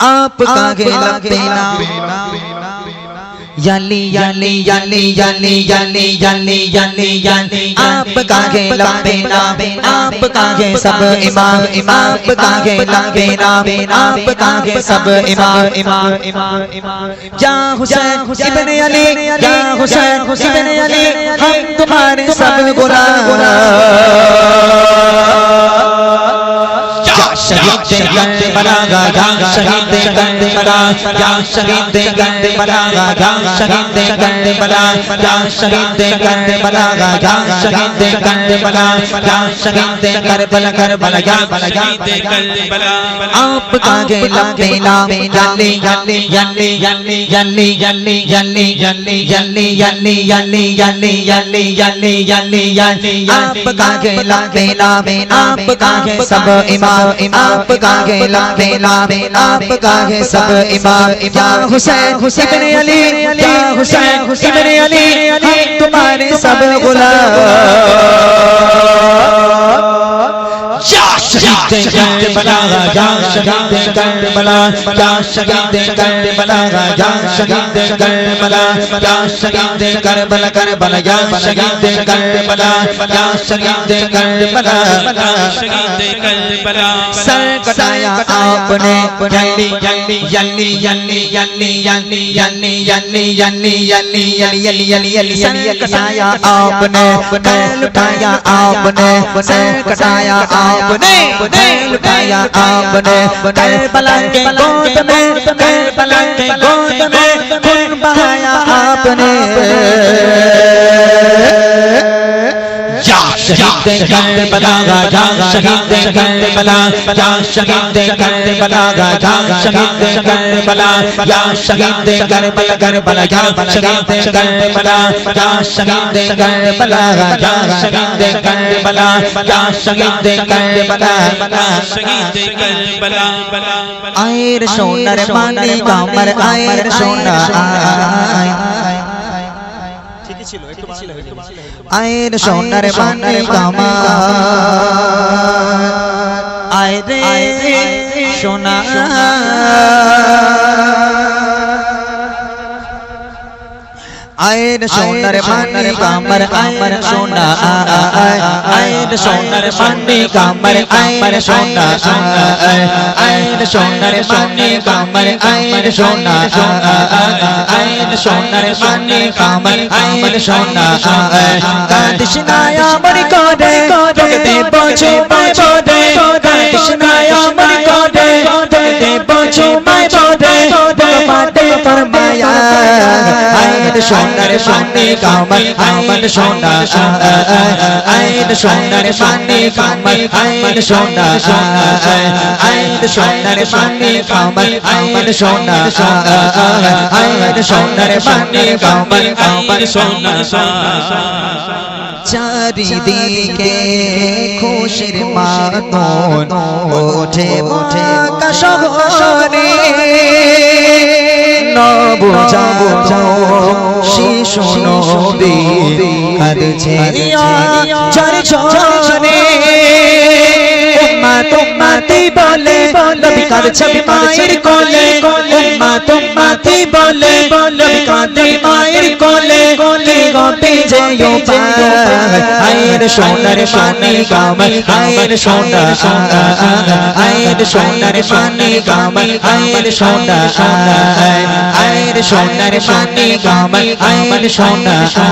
आप आपका गेला पीना याली याली याली याली याली याली याली याली आपका गेला पीना आपका गे सब इमाम इमाम आपका गेला पीना आपका गे सब इमाम इमाम इमाम इमाम जा हुसैन इब्ने अली जा हुसैन इब्ने अली हम तुम्हारे सब गुलाम शहीद गंद बनागा गांग शहीद गंद बना गांग शहीद गंद बनागा गांग शहीद गंद बना गांग शहीद गंद बनागा गांग शहीद गंद बना गांग शहीद करबल करबल गांग शहीद गंद बना आप कागे लम्बे लामे यल्ली यल्ली यल्ली यल्ली यल्ली यल्ली यल्ली यल्ली यल्ली यल्ली यल्ली यल्ली यल्ली यल्ली यल्ली यल्ली आप कागे लम्बे लामे आप कागे सब इमाम इमाम गागे लागे लागे आप गागे सब इमाम इमाम। हुसैन हुसैन अली या हुसैन हुसैन अली हम तुम्हारे सब गुलाम। बला बला सर कटाया आपने जल्दी जल्दी जल्दी जल्दी जल्दी जल्दी जल्दी जल्दी जल्दी जल्दी जल्दी जल्दी जल्दी सर कटाया आपने पैर लुटाया आपने सर कटाया आपने पैर लुटाया आपने पैर पलंग गोद में पैर पलंग गोद में खून बहाया आपने शहीद करते बलागा शहीद करते बला शहीद करते बलागा शहीद करते या शहीद कर बल कर शहीद करते बला शहीद कर बलागा शहीद करते या शहीद करते आयर सोनर माने कामर आयर सोना আয় ঠিক ছিল একটু ছিল আয়ের সোনার মানে কামা আয় রে সোনা আয়ের সোনার মানে কামর আয়ের সোনা আয়ের সোনার মানে কামর আয়ের সোনা আয়ের সোনার মানে কামর আয়ের সোনা আয়ের সোনার মানে কামর আয়ের সোনা কাদিস নায়া মরি পছু মাই কাদিস নায়া মাঠে ফরমায়া আইন সোনার সামনে কামাল আমন সোনা আইন সোনার সামনে কামাল আমন সোনা আইন সোনার সামনে কামাল আমন সোনা আইন সোনার সামনে কামাল আমন সোনা চারিদিকে খুশির মাতন, ওঠে ওঠে বোঝাবো শিশু নবী কাঁদছে। চর চরে তোমা তোমাতে কাঁদছে মায়ের কোলে, উম্মা বলে? মায়ের কোলে আয়ের সোনার পানি গাম আয়ের সোনা আয়ের সোনার পানি গাম আয়ের সোনা আয়ের সোনার আয়ের আয়ের সোনার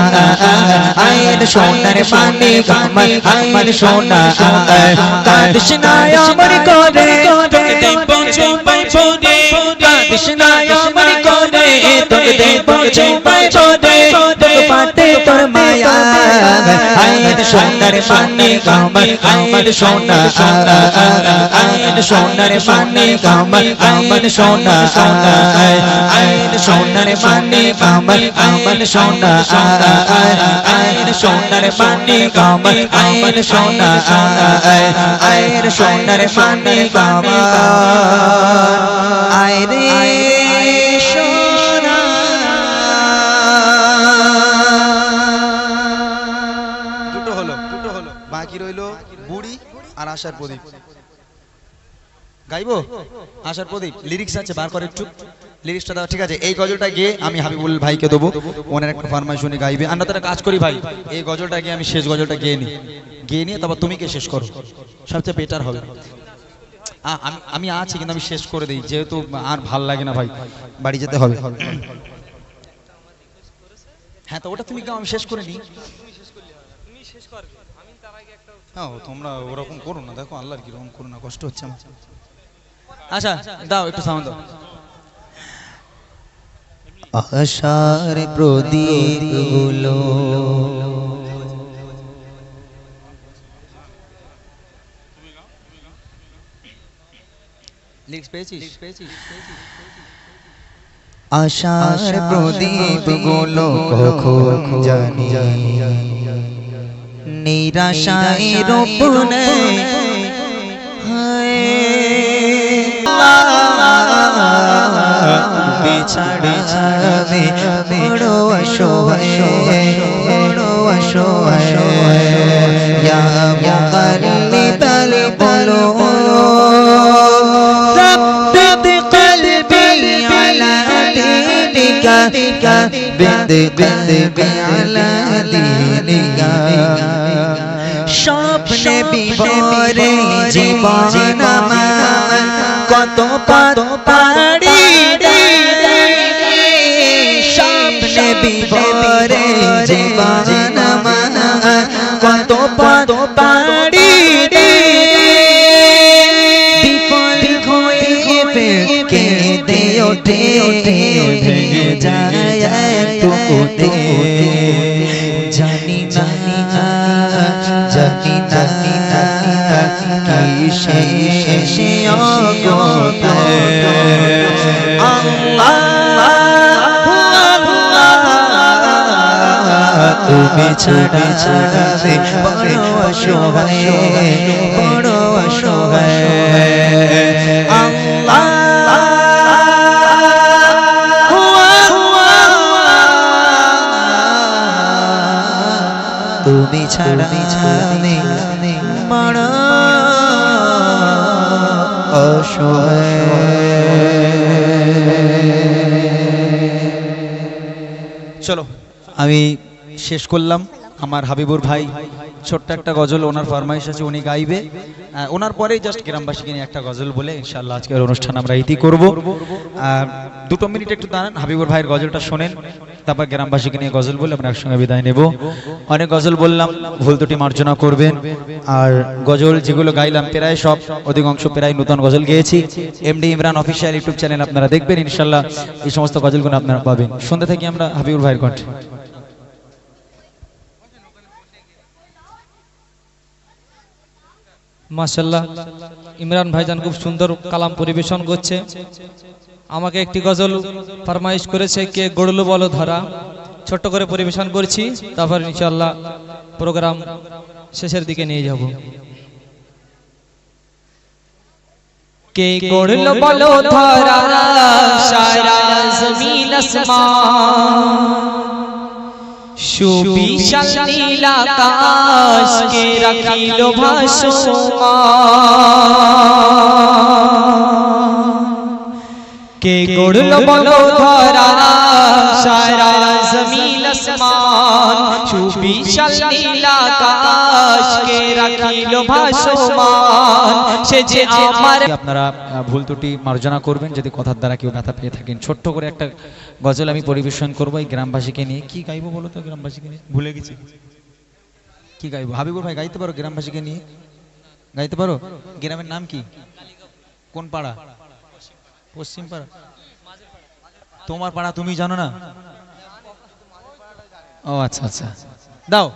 আয়ের আমার দেব চুপাই ছোড়ে কৃষ্ণায় আমার কোনে তোকে দেব চুপাই ছোড়ে পাটে তোর মায়া। আইন সোনার পানে কামল আইন সোনা। আইন সোনার পানে কামল আইন সোনা। আইন সোনার পানে কামল আইন সোনা। আইন সোনার পানে কামল আইন সোনা। আইন সোনার পানে কামল আইরে আশার প্রদীপ। গাইবো? আশার প্রদীপ। লিরিক্স আছে, বার করে একটু। লিরিক্সটা দাও, ঠিক আছে। এই গজলটা গিয়ে আমি হাবিবুল ভাইকে দেবো। ওনার একটা ফারমাইশ উনি গাইবে। আমরা তো একটা কাজ করি ভাই। এই গজলটা গিয়ে আমি শেষ গজলটা গিয়ে নিই। গিয়ে নিয়ে তারপর তুমি কে শেষ করো? সবচেয়ে বেটার হবে। আমি আমি আছি কিন্তু আমি শেষ করে দিই। যেহেতু আর ভালো লাগে না ভাই। বাড়ি যেতে হবে। হ্যাঁ তো ওটা তুমি আমি শেষ করে নিই হ্যাঁ তোমরা ওরকম করো না দেখো আল্লাহর কীরকম করো না কষ্ট হচ্ছে আমার। আচ্ছা দাও একটু সাউন্ড দাও। আশার প্রদীপগুলো আশার প্রদীপগুলো কখন জানি? নিরাশায় রোপণে বিছাড়ে ছাড়বে বড় অসহায় বড় অসহায় ইয়া মুকাল্লিবাল বলো ثبت قلبي على স্বপ্নে বিভরে জীবন কত পাত পাড়ি সামনে বিভরে জীবন শেষে তুমি ছাড়া ছাড়া বড় অসহায় বড় অসহায় তুমি ছাড়া চলো। আমি শেষ করলাম। আমার হাবিবুর ভাই ছোট্ট একটা গজল ওনার ফরমাইশ আছে উনি গাইবে। ওনার পরেই জাস্ট গ্রামবাসীকে নিয়ে একটা গজল বলে ইনশাল্লাহ আজকের অনুষ্ঠান আমরা ইতি করব। আর দুটো মিনিট একটু দাঁড়ান হাবিবুর ভাইয়ের গজলটা শোনেন। তারপর গ্রামবাসীকে নিয়ে গজল বলে আমরা একসঙ্গে বিদায় নেব। অনেক গজল বললাম, ভুল দুটি মার্জনা করবেন। আর গজল যেগুলো গাইলাম প্রায় সব, অধিকাংশ প্রায় নতুন গজল গেয়েছি। MD Imran official YouTube channel আপনারা দেখবেন, ইনশাল্লাহ এই সমস্ত গজলগুলো আপনারা পাবেন। সন্ধ্যা থেকে আমরা হাবিবুর ভাইয়ের কণ্ঠে। মাশাল্লাহ ইমরান ভাইজান খুব সুন্দর কালাম পরিবেশন করছে। আমাকে একটি গজল ফরমাইশ করেছে, কে গড়লো বলো ধরা। ছোট্ট করে পরিবেশন করছি, তারপর ইনশাল্লাহ প্রোগ্রাম শেষের দিকে নিয়ে যাব। কে গড়লো বলো ধরা, সারা জমিন আসমান। রাখিল কে গড়ল বলো ধরা সারা জমিন আসমান সুবিশাল নীলাকাশ কে রাখিল ভাসমান। সে যে আমার আপনারা ভুল ত্রুটি মার্জনা করবেন যদি কথার দ্বারা কেউ ব্যথা পেয়ে থাকেন। ছোট্ট করে একটা গজল আমি পরিবেশন করব এই গ্রামবাসীকে নিয়ে। কি গাইবো বলো তো গ্রামবাসীকে নিয়ে? ভুলে গেছি। কি গাইবো? হাবিবুর ভাই গাইতে পারো গ্রামবাসীকে নিয়ে? গাইতে পারো? গ্রামের নাম কি? কোন পাড়া? পশ্চিম পাড়া তোমার পাড়া তুমি জানো না ও আচ্ছা আচ্ছা দাও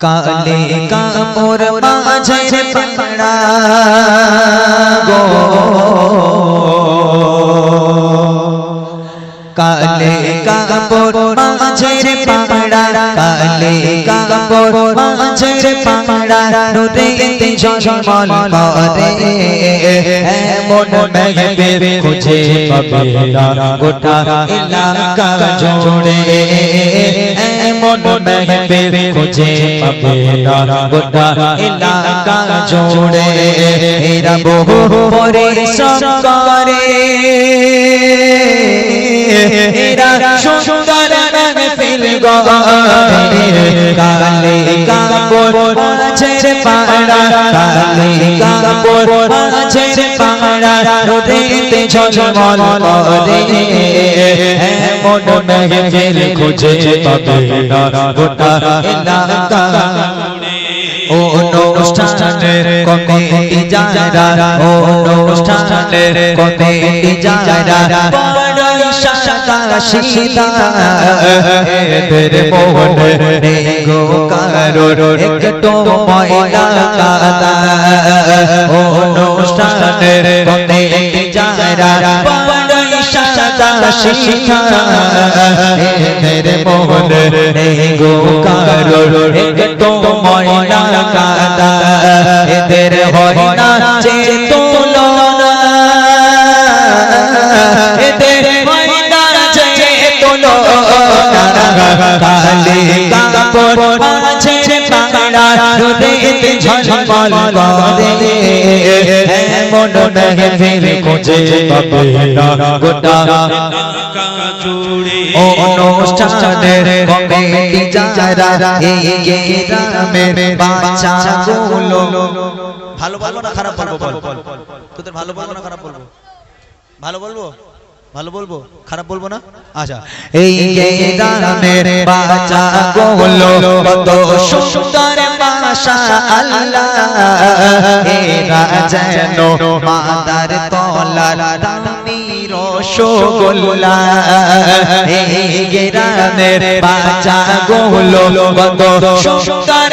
কালে কাপড় মাঝে পাড়া গো কালে কাপড় মাঝের পাড়া কালে কাপড় মাঝের পাড়া নুরে জন্মল করে এমন মেঘবে খুঁজে পাবে না গোটা এলাকা জোড়ে এমন মেহফিল খুঁজে পাবে গোটা এলাকা জোড়ে এরা বহু এরা গড়ে কালে কাপড় আছে পাড়া কালে কাপড় আছে পাড়া রোদেতে ঝলমল করে। এমন মেহফিল খুঁজে পাবে না গোটা এলাকা ও অনুষ্ঠানের কমিটি যারা ও অনুষ্ঠানের কমিটি যারা শিলা এদের মোহনে গো কারও একটু ময়লা কাদা অনুষ্ঠানের কমিটি যারা বড়ই শাখা শিলা এদের মোহনে গো কারও একটু ময়লা কাদা এদের হয় না যে ভালো বলব না খারাপ বলব ভালো বলব না খারাপ বলব? ভালো বলব? ভালো বলব? খারাপ বলব না? আচ্ছা। এই গ্রামের বাচ্চাগুলো কত সুন্দর মাশা আল্লাহ এরা যেন মাদার তলার দামি রসগোল্লা। এই গ্রামের বাচ্চাগুলো কত সুন্দর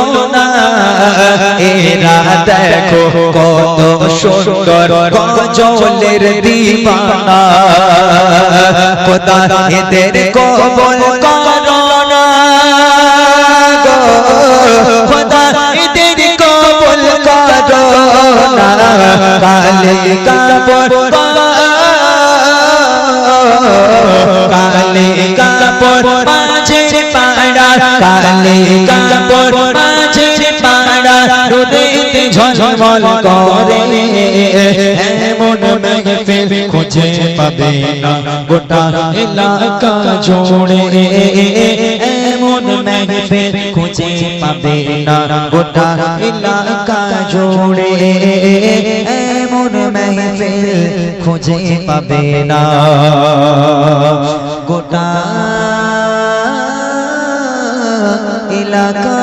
এরা দেখো কত সুন্দর গজলের দিবানা। খোদা এদের কবল করোনা গো? খোদা এদের কবল কালে কালে কালে কাপড় করে এমন মেহফিল খুঁজে পাবে না গোটা এলাকা জুড়ে এমন মেহফিল খুঁজে পাবে না গোটা এলাকা জুড়ে এমন মেহফিল খুঁজে পাবে না গোটা এলাকা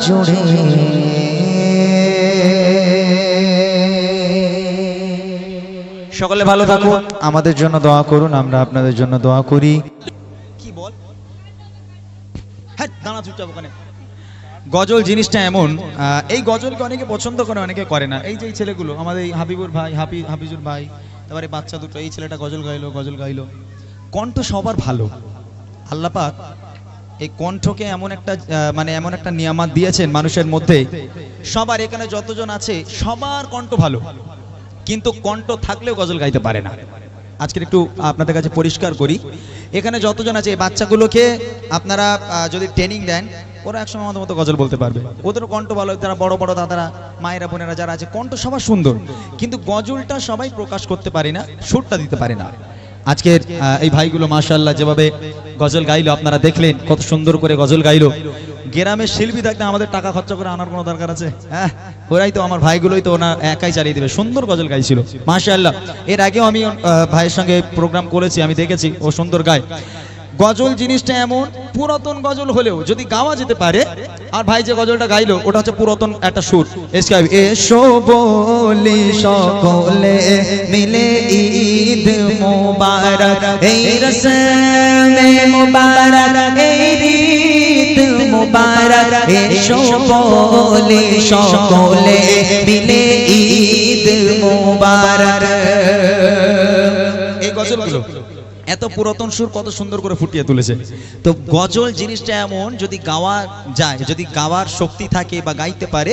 জুড়ে সকলে ভালো থাকুন আমাদের জন্য দোয়া করুন আমরা আপনাদের জন্য দোয়া করি। কি বল? হ্যাঁ দাঁড়া চুপচাপ ওখানে। গজল জিনিসটা এমন এই গজলকে অনেকে পছন্দ করে অনেকে করে না। এই যে ছেলেগুলো আমাদের এই হাবিবুর ভাই হাফি হাফিজুর ভাই তারপরে বাচ্চা দুটো এই ছেলেটা গজল গাইলো গজল গাইলো। কণ্ঠ সবার ভালো। আল্লাহ পাক এই কণ্ঠকে এমন একটা মানে এমন একটা নিয়ামাত দিয়েছেন মানুষের মধ্যে। সবার এখানে যতজন আছে সবার কণ্ঠ ভালো। কিন্তু কণ্ঠ থাকলেও গজল গাইতে পারে না। আজকের একটু আপনাদের কাছে পরিষ্কার করি। এখানে যতজন আছে এই বাচ্চাগুলোকে আপনারা যদি ট্রেনিং দেন, ওরা একসময় আমাদের মতো গজল বলতে পারবে। ওদেরও কণ্ঠ ভালো যারা বড় বড় দাদারা, মায়েরা বোনেরা যারা আছে, কণ্ঠ সবার সুন্দর। কিন্তু গজলটা সবাই প্রকাশ করতে পারে না, সুরটা দিতে পারে না। আজকের এই ভাইগুলো মাশাল্লাহ যেভাবে গজল গাইলো, আপনারা দেখলেন কত সুন্দর করে গজল গাইলো। গ্রামের শিল্পী থাকতে আমাদের টাকা খরচা করে আনার কোনো দরকার আছে? হ্যাঁ? ওরাই তো আমার ভাইগুলোই তো ওনা একাই চালিয়ে দেবে। সুন্দর গজল গাইছিল। মাশাল্লাহ এর আগেও আমি ভাইয়ের সঙ্গে প্রোগ্রাম করেছি, আমি দেখেছি। ও সুন্দর গায়। গজল জিনিসটা এমন, পুরাতন গজল হলেও যদি গাওয়া যেতে পারে, আর ভাই যে গজলটা গাইলো, ওটা হচ্ছে পুরাতন একটা সুর। এসো বলি সকলে মিলে ঈদ মুবারক। এই রসমে মুবারক, এই মুবারক এসো বলে সকলে মিলে ঈদ মুবারক। এই এত পুরাতন সুর কত সুন্দর করে ফুটিয়ে তুলেছে। তো গজল জিনিসটা এমন, যদি গাওয়া যায়, যদি গাওয়ার শক্তি থাকে বা গাইতে পারে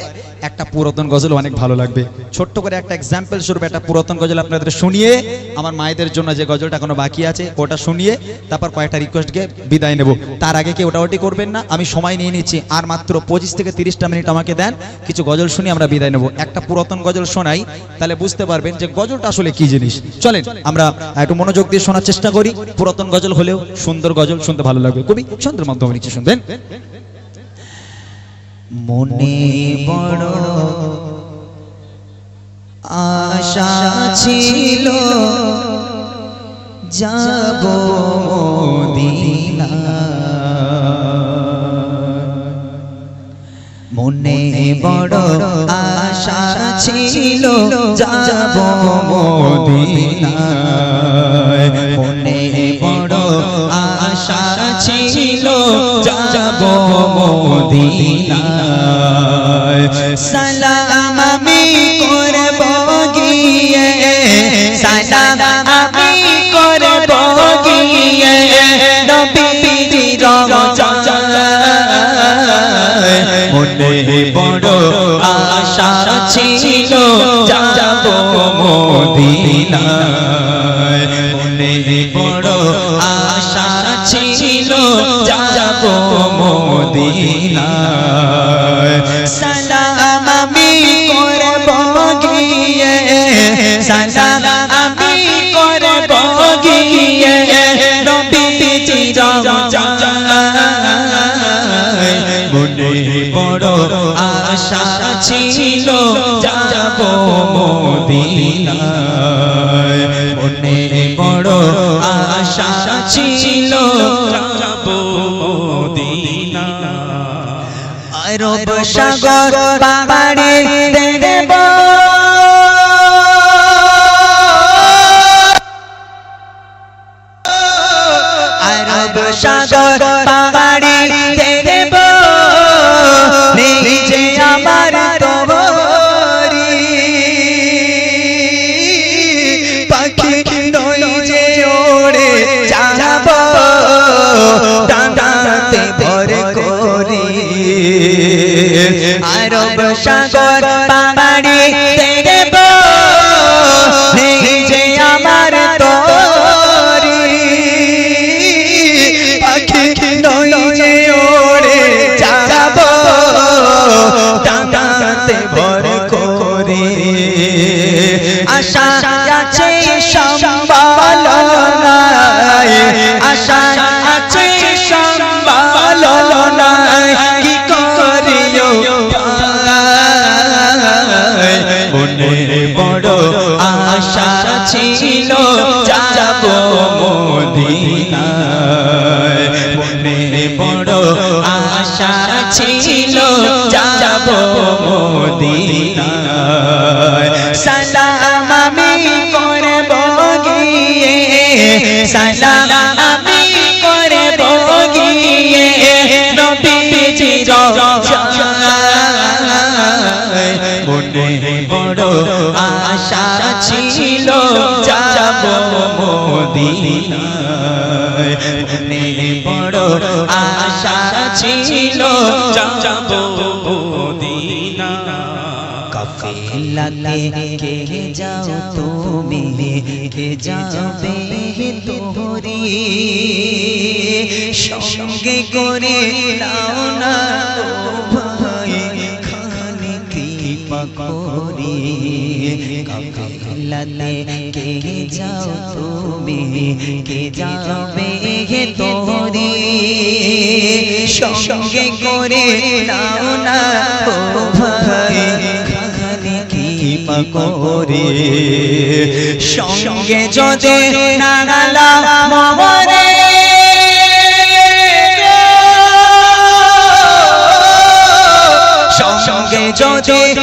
একটা পুরাতন গজল অনেক ভালো লাগবে। ছোট্ট করে একটা এক্সাম্পল স্বরূপ, একটা পুরাতন গজল আপনাদের শুনিয়ে আমার মায়েদের জন্য যে গজলটা এখনও বাকি আছে, ওটা শুনিয়ে তারপর কয়েকটা রিকোয়েস্টকে বিদায় নেব। তার আগে কি ওটা ওটি করবেন না? আমি সময় নিয়ে নিচ্ছি। আর মাত্র পঁচিশ থেকে তিরিশটা মিনিট আমাকে দেন, কিছু গজল শুনি আমরা বিদায় নেব। একটা পুরাতন গজল শোনাই, তাহলে বুঝতে পারবেন যে গজলটা আসলে কি জিনিস। চলেন, আমরা একটু মনোযোগ দিয়ে শোনার চেষ্টা করি। পুরাতন গজল হলেও সুন্দর গজল শুনতে ভালো লাগবে। খুবই সুন্দর মাধ্যমে নিচে শুনবেন? মনে বড় আশা ছিল যাব মনে বড় আশা ছিল যাব মদিনা মনে যাব মদিনা সালাম আমি করব গিয়ে। সালাম আমি করব গিয়ে। রওজায় মনে বড় আশা ছিল যাব মদিনায়। মদিনায়। মনে বড় আশা ছিল যাব মদিনায়। আরব সাগর আরব সাগর পাহাড়ে সালাম কাফিলাতে কে যাও তুমি কে যাবে তোরি সঙ্গে করে নাও না ভাই খানি কৃপা করি কাফিলাতে কে যাও তুমি কে যাবে তোরি সঙ্গে করে নাও না ভাই করে। সঙ্গে যদি নাগালা মরে সঙ্গে যদি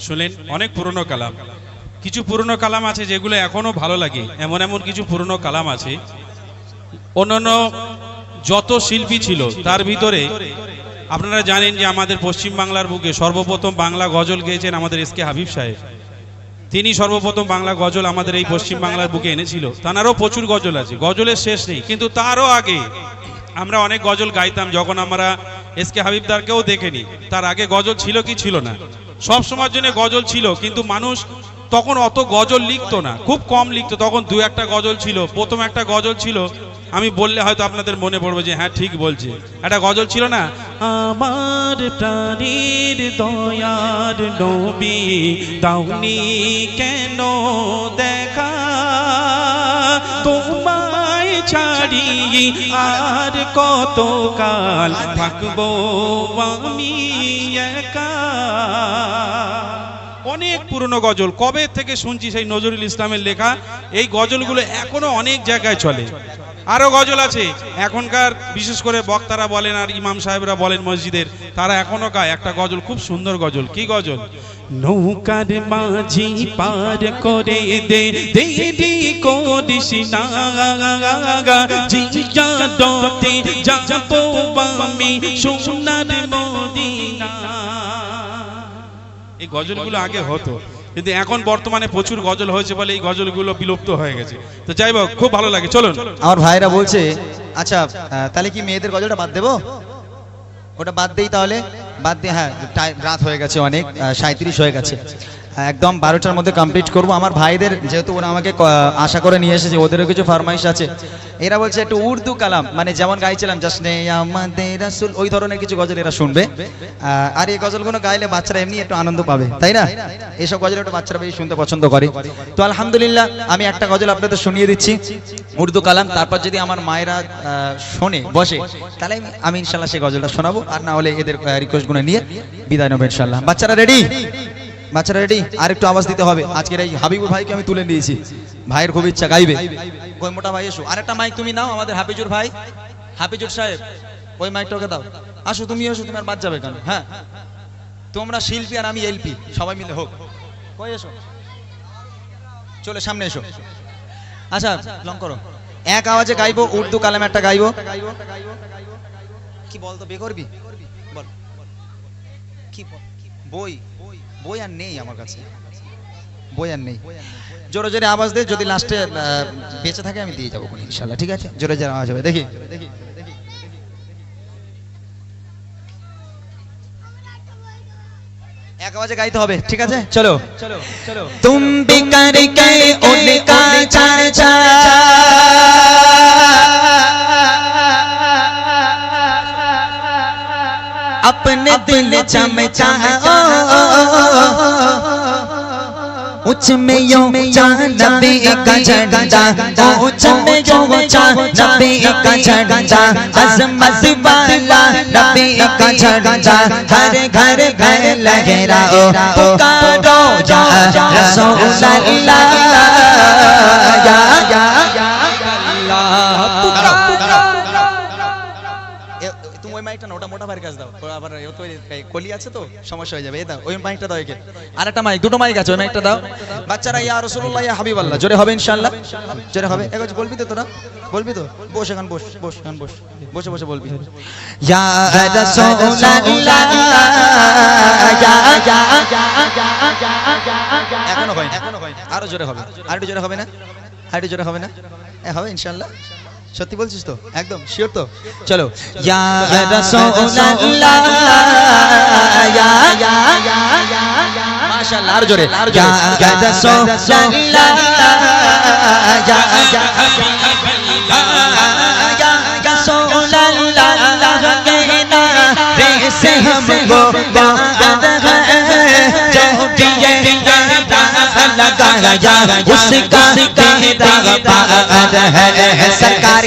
শুনলেন, অনেক পুরনো কালাম। কিছু পুরনো কালাম আছে যেগুলো এখনও ভালো লাগে। এমন এমন কিছু পুরনো কালাম আছে। অন্যান্য যত শিল্পী ছিল, তার ভিতরে আপনারা জানেন যে আমাদের পশ্চিম বাংলার বুকে সর্বপ্রথম বাংলা গজল গেয়েছেন আমাদের এস কে হাবিব সাহেব। তিনি সর্বপ্রথম বাংলা গজল আমাদের এই পশ্চিম বাংলার বুকে এনেছিল। তানারও প্রচুর গজল আছে। গজলের শেষ নেই। কিন্তু তারও আগে আমরা অনেক গজল গাইতাম, যখন আমরা এস কে হাবিবদারকেও দেখেনি। তার আগে গজল ছিল কি ছিল না? সব সময়ের জন্য গজল ছিল, কিন্তু মানুষ তখন অত গজল লিখতো না। খুব কম লিখতো, তখন দু একটা গজল ছিল, প্রথম একটা গজল ছিল, আমি বললে হয়তো আপনাদের মনে পড়বে যে হ্যাঁ ঠিক বলছে। একটা গজল ছিল না, আমার প্রাণীর দয়ার নবী দাউনি কেন দেখা? তোমায় ছাড়ি আর কত কাল থাকব আমি অনেক পুরনো গজল। কবে থেকে শুনছি সেই নজরুল ইসলামের লেখা? এই গজলগুলো এখনও অনেক জায়গায় চলে। আরও গজল আছে। এখনকার বিশেষ করে বক্তারা বলেন আর ইমাম সাহেবরা বলেন মসজিদের, তারা এখনও গায়। একটা গজল, খুব সুন্দর গজল। কি গজল? নৌকার মাঝি পার করে দে দেরি করিস না এই গজলগুলো আগে হতো। কিন্তু এখন বর্তমানে প্রচুর গজল হয়েছে বলে এই গজলগুলো বিলুপ্ত হয়ে গেছে। তো যাই হোক, খুব ভালো লাগে। চলুন। আমার ভাইরা বলছে আচ্ছা তাহলে কি মেয়েদের গজলটা বাদ দেবো? ওটা বাদ দেই তাহলে? বাদ দিয়ে হ্যাঁ রাত হয়ে গেছে অনেক সাঁত্রিশ হয়ে গেছে। একদম বারোটার মধ্যে কমপ্লিট করব। আমার ভাইদের, যেহেতু ওরা আমাকে আশা করে নিয়ে এসেছে, ওদেরও কিছু ফরমাইশ আছে। এরা বলছে একটু উর্দু কালাম মানে যেমন গাইছিলাম আমাদের রাসূল ওই ধরনের কিছু গজল এরা শুনবে। আর এই গজলগুলো গাইলে বাচ্চারা এমনি একটু আনন্দ পাবে, তাই না? এইসব গজল একটু বাচ্চারা বেশি শুনতে পছন্দ করে। তো আলহামদুলিল্লাহ, আমি একটা গজল আপনাদের শুনিয়ে দিচ্ছি, উর্দু কালাম। তারপর যদি আমার মায়েরা শোনে, বসে, তাহলে আমি- ইনশাল্লাহ সেই গজলটা শোনাবো। আর না হলে এদের রিকোয়েস্টগুলো নিয়ে বিদায় নেব ইনশাল্লাহ বাচ্চারা রেডি বাচ্চারা রেডি আর একটু আওয়াজ দিতে হবে। আজকের এই হাবিবুর ভাইকে আমি তুলে নিয়েছি। ভাইয়ের খুব ইচ্ছা, গাইবে। মোটা ভাই, এসো। আরেকটা মাইক তুমি নাও, আমাদের হাফিজুর ভাই। হাফিজুর সাহেব, ওই মাইকটাকে দাও। আসো, তুমি এসো, তুমি আর বাদ যাবে কেন? হ্যাঁ। তোমরা শিল্পী আর আমি এলপি, সবাই মিলে হোক। কই এসো? চলে, সামনে এসো। আচ্ছা লং করো। এক আওয়াজে গাইবো, উর্দু কালাম একটা গাইবো। কি বলতো বে করবি বল। কি বল? বই। বই আর নেই আমার কাছে। বই আর নেই। জোরে জোরে আওয়াজ দে, যদি লাস্টে বেঁচে থাকে আমি দিয়ে যাব ইনশাল্লাহ ঠিক আছে? জোরে জোরে আওয়াজ হবে, দেখি। দেখি আওয়াজে গাইতে হবে, ঠিক আছে? চলো। চলো তুম বিকারি কে উনকা চর্চা अपने दिल चमचा उच्च में यो नबे का झंडा उच्च में यो नबे का झंडा अजमत वाला नबे का झंडा हर घर घर लहरा पुकारो जा रसूल अल्लाह या या ওটা ভাইয়ের কাছে দাও। আবার কই আছে তো সমস্যা হয়ে যাবে। এই দাও ওই মাইকটা দাও একে। আরেকটা মাইক দুটো মাইক আছে ওই মাইকটা দাও। বাচ্চারা ইয়া রাসূলুল্লাহ ইয়া হাবিবাল্লাহ। জোরে হবে ইনশাআল্লাহ। জোরে হবে। এগো বলবি তো তোরা? বলবি তো? বস এখান বস বস এখান বস। বসে বসে বলবি। ইয়া রাসূলুল্লাহ। ইয়া ইয়া এখনও হয় এখনও হয় আরও জোরে হবে। আর একটু জোরে হবে না? আর একটু জোরে হবে না? হবে ইনশাআল্লাহ। সত্যি বলছিস তো একদম শিওর তো চলো ইয়া রাসূলুল্লাহ ইয়া ইয়া ইয়া মাশাআল্লাহ আর জোরে ইয়া রাসূলুল্লাহ ইয়া ইয়া ইয়া রাসূলুল্লাহ কে না রে সে হম গো गया उसका कहता पागल है सरकार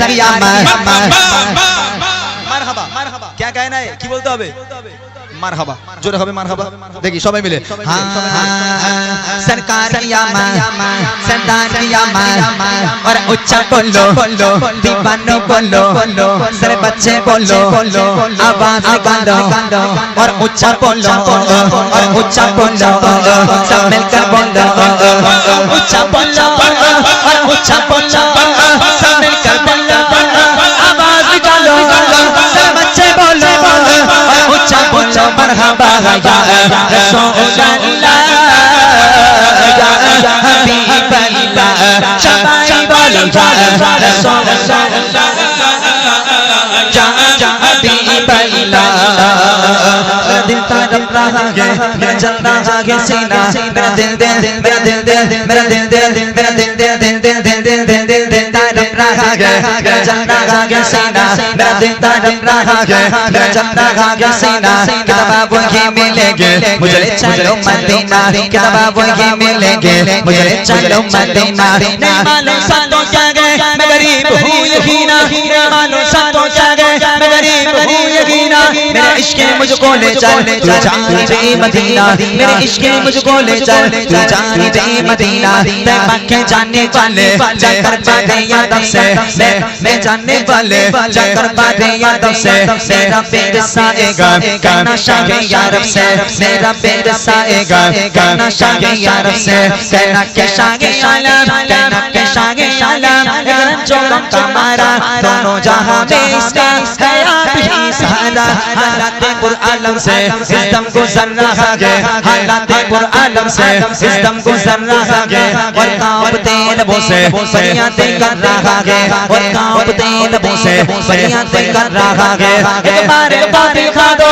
क्या कहना है की बोलते বলতে হবে মারহাবা জোরে হবে মারহাবা দেখি সবাই মিলে हाँ, सरकार की आमद सरदार की आमद और उच्चा बोलो दीवानो बोलो सर बच्चे बोलो आवाज निकालो और उच्चा बोलो और उच्चा बोलो सब मिलकर बोलो उच्चा बोलो और उच्चा बोलो مرحبا یا رسول اللہ یا حبیب اللہ شبائی بولو یا رسول اللہ یا حبیب اللہ دل تڑپ رہا ہے میرا جل رہا ہے سینہ میرا دل دل میرا دل دل میرا دل دل میرا دل دل دل دل دل دل دل دل تڑپ رہا ہے میرا جل رہا ہے سینہ میرا دل تڑپ दिल तड़प रहा है मेरा जल रहा है सीना किताब वही मिलेंगे मुझे चलो मदीना किताब वही मिलेंगे मुझे चलो मदीना नहीं मालूम सातों क्या गए मैं गरीब हूँ यकीना नहीं मालूम सातों क्या गए मैं गरीब हूँ यकीना मेरे इश्क मुझको ले चल, तू जाने दे मदीना, मेरे इश्क मुझको ले चल, तू जाने दे मदीना, मैं मक्के जाने वाले, जाकर बातें यादव से, मैं मैं वाले, जाकर बातें यादव से, मेरा पेड़ साएगा, कहना शाह यारब से, मेरा पेड़ साएगा, कहना शाह यारब से, कहना के शाह आलम कहना के शाह आलम अगर जो का मारा, दोनों जहाँ में इसका ही। सहारा हालात पुर आलम से इस दम गुजर रहा है हालात पुर आलम से इस दम गुजर रहा है और कांपते लबों से फरियादें कर रहा है और कांपते लबों से फरियादें कर रहा है एक बार बात दिखा दो